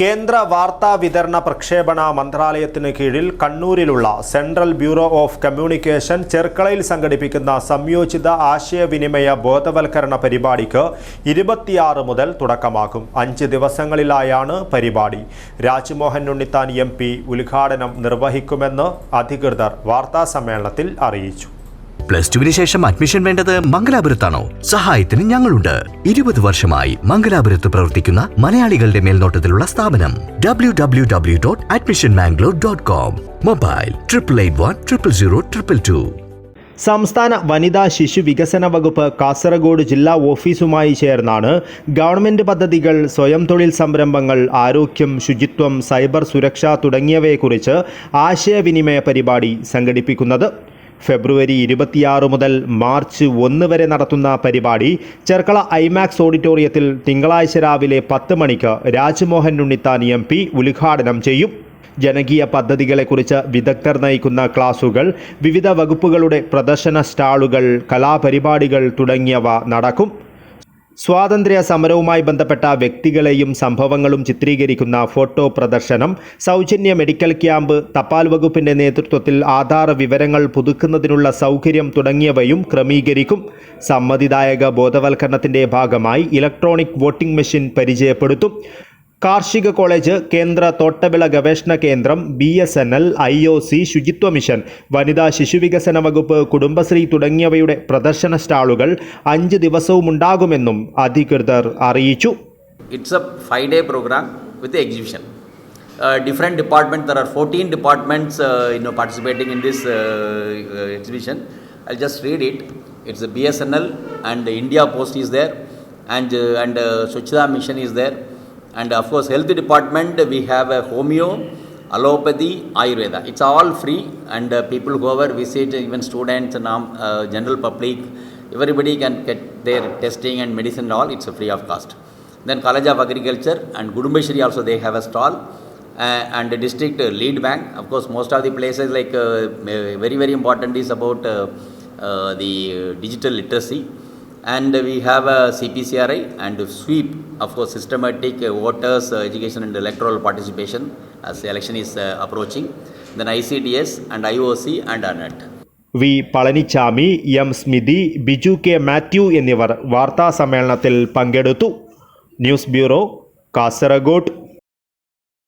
കേന്ദ്ര വാർത്താ വിതരണ പ്രക്ഷേപണ മന്ത്രാലയത്തിന് കീഴിൽ കണ്ണൂരിലുള്ള സെൻട്രൽ ബ്യൂറോ ഓഫ് കമ്മ്യൂണിക്കേഷൻ ചെർക്കളയിൽ സംഘടിപ്പിക്കുന്ന സംയോജിത ആശയവിനിമയ ബോധവൽക്കരണ പരിപാടിക്ക് ഇരുപത്തിയാറ് മുതൽ തുടക്കമാകും. അഞ്ച് ദിവസങ്ങളിലായാണ് പരിപാടി. രാജ്മോഹൻ ഉണ്ണിത്താൻ എം ഉദ്ഘാടനം നിർവഹിക്കുമെന്ന് അധികൃതർ വാർത്താസമ്മേളനത്തിൽ അറിയിച്ചു. പ്ലസ് ടുവിന് ശേഷം അഡ്മിഷൻ വേണ്ടത് മംഗലാപുരത്താണോ? സഹായത്തിന് ഞങ്ങളുണ്ട്. ഇരുപത് വർഷമായി മംഗലാപുരത്ത് പ്രവർത്തിക്കുന്ന മലയാളികളുടെ മേൽനോട്ടത്തിലുള്ള സ്ഥാപനം W W W dot admission Mangalore dot com mobile triple eight one triple zero triple two സംസ്ഥാന വനിതാ ശിശു വികസന വകുപ്പ് കാസർഗോഡ് ജില്ലാ ഓഫീസുമായി ചേർന്നാണ് ഗവൺമെന്റ് പദ്ധതികൾ സ്വയം തൊഴിൽ സംരംഭങ്ങൾ ആരോഗ്യം ശുചിത്വം സൈബർ സുരക്ഷ തുടങ്ങിയവയെക്കുറിച്ച് ആശയവിനിമയ പരിപാടി സംഘടിപ്പിക്കുന്നത്. ഫെബ്രുവരി ഇരുപത്തിയാറ് മുതൽ മാർച്ച് ഒന്ന് വരെ നടത്തുന്ന പരിപാടി ചെർക്കള ഐമാക്സ് ഓഡിറ്റോറിയത്തിൽ തിങ്കളാഴ്ച രാവിലെ പത്ത് മണിക്ക് രാജ്മോഹൻ ഉണ്ണിത്താൻ എം പി ഉദ്ഘാടനം ചെയ്യും. ജനകീയ പദ്ധതികളെക്കുറിച്ച് വിദഗ്ധർ നയിക്കുന്ന ക്ലാസുകൾ വിവിധ വകുപ്പുകളുടെ പ്രദർശന സ്റ്റാളുകൾ കലാപരിപാടികൾ തുടങ്ങിയവ നടക്കും. സ്വാതന്ത്ര്യ സമരവുമായി ബന്ധപ്പെട്ട വ്യക്തികളെയും സംഭവങ്ങളും ചിത്രീകരിക്കുന്ന ഫോട്ടോ പ്രദർശനം സൗജന്യ മെഡിക്കൽ ക്യാമ്പ് തപാൽ വകുപ്പിന്റെ നേതൃത്വത്തിൽ ആധാർ വിവരങ്ങൾ പുതുക്കുന്നതിനുള്ള സൗകര്യം തുടങ്ങിയവയും ക്രമീകരിക്കും. സമ്മതിദായക ബോധവൽക്കരണത്തിന്റെ ഭാഗമായി ഇലക്ട്രോണിക് വോട്ടിംഗ് മെഷീൻ പരിചയപ്പെടുത്തും. കാർഷിക കോളേജ് കേന്ദ്ര തോട്ടവിള ഗവേഷണ കേന്ദ്രം B S N L I O C ശുചിത്വ മിഷൻ വനിതാ ശിശുവികസന വകുപ്പ് കുടുംബശ്രീ തുടങ്ങിയവയുടെ പ്രദർശന സ്റ്റാളുകൾ അഞ്ച് ദിവസവും ഉണ്ടാകുമെന്നും അധികൃതർ അറിയിച്ചു. It's a five day programme with exhibition different department there are fourteen departments ഇന്നോ participating in this exhibition I just read it it's a B S N L and India post is there and and Swachhata mission is there and of course health department we have a homeo, allopathy, Ayurveda. It's all free, and uh, people whoever visit, even students and uh, general public, everybody can get their testing and medicine and all. It's free of cost. Then College of Agriculture and Gudumbeshwari also they have a stall. Uh, and the district uh, lead bank, of course, most of the places like uh, very very important is about uh, the digital literacy, and we have a CPCRI and sweep, of course, systematic uh, voters uh, education and electoral participation as the election is uh, approaching. Then ICDS and IOC and ANET. V Palanichami M Smithi Biju K Mathew എന്നിവർ വാർത്താ സമ്മേളനത്തിൽ പങ്കെടുത്തു news bureau Kasaragod